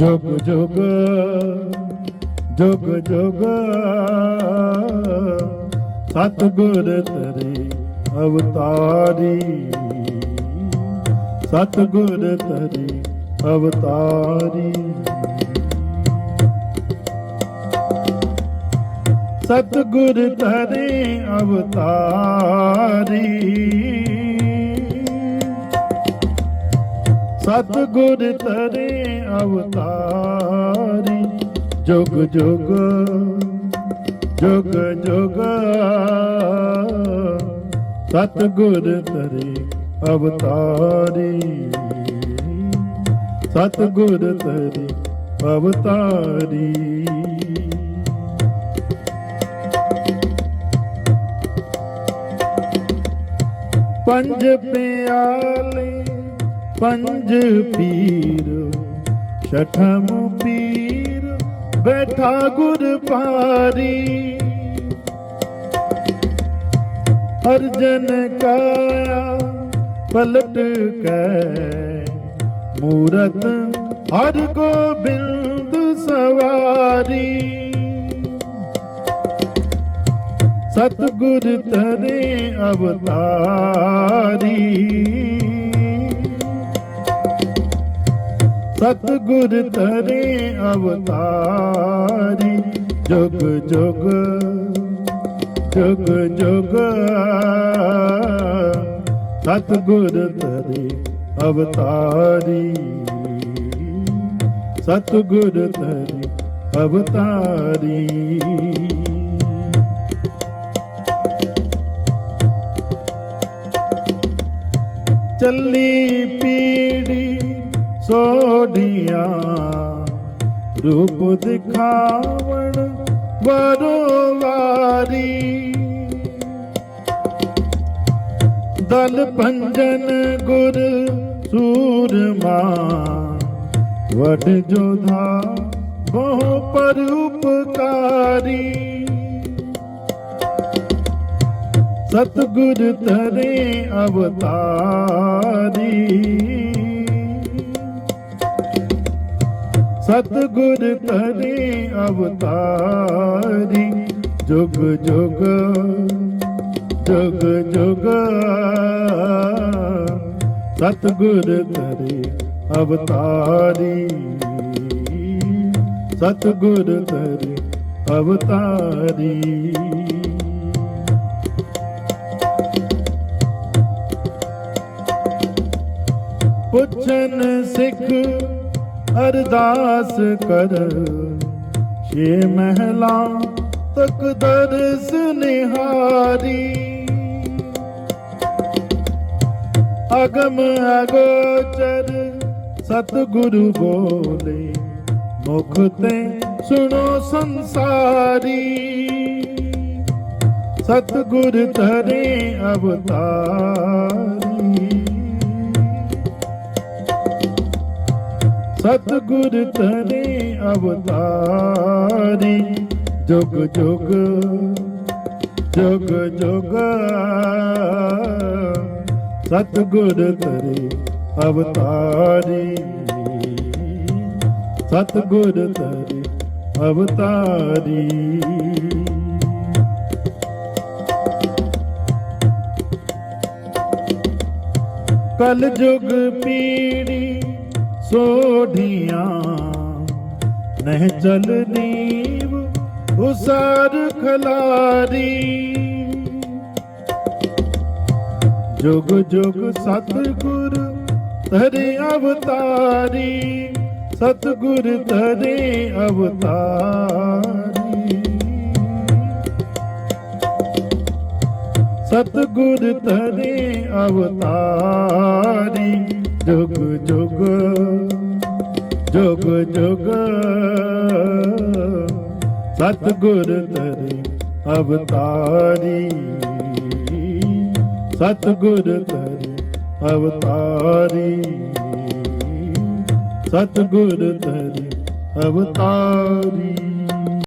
ਜੁਗ ਜੁਗ ਜੁਗ ਜੁਗ। ਸਤਿਗੁਰ ਤੇਰੇ ਅਵਤਾਰੀ ਸਤਿਗੁਰ ਤੇਰੇ ਅਵਤਾਰੀ। ਸਤਿਗੁਰ ਤੇਰੇ ਅਵਤਾਰੀ। ਸਤਿਗੁਰ ਤਰੇ ਅਵਤਾਰੀ, ਜੁਗ ਜੁਗ ਜੁਗ ਜੁਗ। ਸਤਿਗੁਰ ਤਰੇ ਅਵਤਾਰੀ, ਸਤਿਗੁਰ ਤਰੇ ਅਵਤਾਰੀ। ਪੰਜ ਪਿਆਲੇ ਪੰਜ ਪੀਰ, ਛਠਮ ਪੀਰ, ਬੈਠਾ ਗੁਰ ਪਾਰੀ ਅਰਜਨ ਕਾਇਆ ਪਲਟ ਕੈ, ਮੂਰਤ ਹਰ ਗੋਬਿੰਦ ਸਵਾਰੀ। ਸਤਿਗੁਰ ਤਰੇ ਅਵਤਾਰੀ। ਸਤਿਗੁਰ ਤਰੇ ਅਵਤਾਰੀ, ਜੁਗ ਜੁਗ ਜੁਗ ਜੁਗ। ਸਤਿਗੁਰ ਤਰੇ ਅਵਤਾਰੀ, ਸਤਿਗੁਰ ਤਰੇ ਅਵਤਾਰੀ। ਚੱਲੀ ਪੀੜੀ ਸੋਢੀਆਂ। ਰੂਪ ਦਿਖਾਵਣ ਵਰੋ ਦਲ ਪੰਜਨ ਗੁਰ ਸੂਰਮਾ। ਵਡ ਜੋਧਾ ਬਹੁ ਪਰ ਉਪਕਾਰੀ ਸਤਿਗੁਰ ਤਰੇ ਅਵਤਾਰੀ। ਸਤਿਗੁਰ ਤਰੇ ਅਵਤਾਰੀ, ਜੁਗ ਜੁਗ ਜੁਗ ਜੁਗ। ਸਤਿਗੁਰ ਤਰੇ ਅਵਤਾਰੀ, ਸਤਿਗੁਰ ਤਰੇ ਅਵਤਾਰੀ। ਪੁੱਛਨ ਸਿੱਖ ਅਰਦਾਸ ਕਰ। ਛੇ ਮਹਿਲਾ ਤੱਕ ਦਰਸ ਨਿਹਾਰੀ। ਅਗਮ ਅਗੋਚਰ, ਸਤਿਗੁਰੂ ਬੋਲੇ, ਮੁਖ ਤੇ ਸੁਣੋ ਸੰਸਾਰੀ। ਸਤਿਗੁਰ ਤਰੇ ਅਵਤਾਰ ਸਤਿਗੁਰ ਤਰੇ ਅਵਤਾਰੀ, ਜੁਗ ਜੁਗ ਜੁਗ ਜੁਗ। ਸਤਿਗੁਰ ਤਰੇ ਅਵਤਾਰੀ, ਸਤਿਗੁਰ ਤਰੇ ਅਵਤਾਰੀ। ਕਲ ਜੁਗ ਪੀੜੀ ਸੋਢੀਆਂ। ਨਹਿ ਚਲ ਨੀਵ, ਉਸਾਰ ਖਲਾਰੀ। ਜੁਗ ਜੁਗ ਸਤਿਗੁਰ ਤਰੇ ਅਵਤਾਰੀ, ਸਤਿਗੁਰ ਤਰੇ ਅਵਤਾਰੀ। ਸਤਿਗੁਰ ਤਰੇ ਅਵਤਾਰੀ। ਜੁਗ ਜੁਗ ਜੁਗ ਜੁਗ। ਸਤਿਗੁਰ ਤਰੀ ਅਵਤਾਰੀ ਸਤਿਗੁਰ ਤਰੀ ਅਵਤਾਰੀ। ਸਤਿਗੁਰ ਤਰੀ ਅਵਤਾਰੀ।